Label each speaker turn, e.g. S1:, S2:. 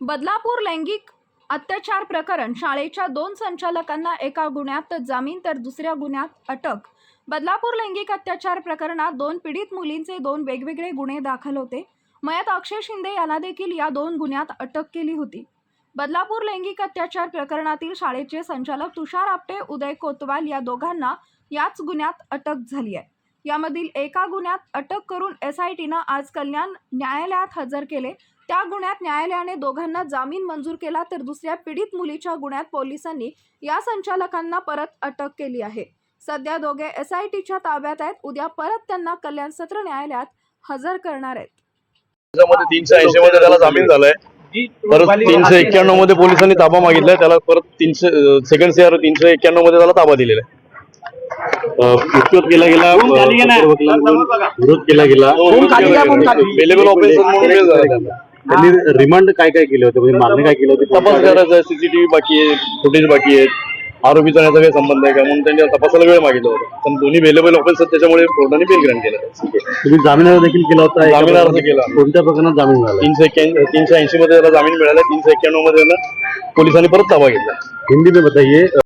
S1: बदलापूर लैंगिक अत्याचार प्रकरण शाळेच्या दोन संचालकांना एका गुन्ह्यात जामीन तर दुसऱ्या गुन्ह्यात अटक. बदलापूर लैंगिक अत्याचार प्रकरणात दोन पीडित मुलींचे दोन वेगवेगळे गुन्हे दाखल होते. मयत अक्षय शिंदे यांना देखील या दोन गुन्ह्यात अटक केली होती. बदलापूर लैंगिक अत्याचार प्रकरणातील शाळेचे संचालक तुषार आपटे उदय कोतवाल या दोघांना याच गुन्ह्यात अटक झाली आहे. यामधील एका गुन्ह्यात अटक करून एस आय टीनं आज कल्याण न्यायालयात हजर केले. त्या गुन्ह्यात न्यायालयाने दोघांना जामीन मंजूर केला तर दुसऱ्या पीडित मुलीच्या गुन्ह्यात पोलिसांनी या संचालकांना परत अटक केली आहे. सध्या दोघे एस आय टीच्या ताब्यात आहेत. उद्या परत त्यांना कल्याण सत्र न्यायालयात हजर करणार आहेत.
S2: तीनशे ऐंशी मध्ये त्याला जामीन झालाय. परत तीनशे एक्क्याण्णवमध्ये पोलिसांनी ताबा मागितलाय. त्याला परत तीनशे सेकंड सीआर तीनशे एक्क्याण्णवमध्ये त्याला ताबा दिलेला आहे.
S3: विरोध केला गेला विरोध केला गेला.
S2: म्हणून त्यांना.
S3: त्यांनी रिमांड काय काय केले होते? म्हणजे मागणी काय केली होती?
S2: तपास करायचा आहे सीसीटीव्ही बाकी आहे फुटेज बाकी आहेत. आरोपी जाण्याचा काही संबंध आहे का? म्हणून त्यांनी तपासाला वेळ मागितला होता. पण दोन्ही अवेलेबल ऑफिसर त्याच्यामुळे कोर्टाने बेल ग्रँट केलं.
S3: तुम्ही जामीन अर्ज देखील केला होता?
S2: जामीन अर्ज. केला.
S3: कोणत्या प्रकरणात जामीन झाला
S2: तीनशे एक्क्याऐंशी तीनशे ऐंशी मध्ये त्याला जामीन मिळाला तीनशे एक्क्याण्णवमध्ये त्याला पोलिसांनी परत ताबा घेतला.
S3: हिंदी में बताइए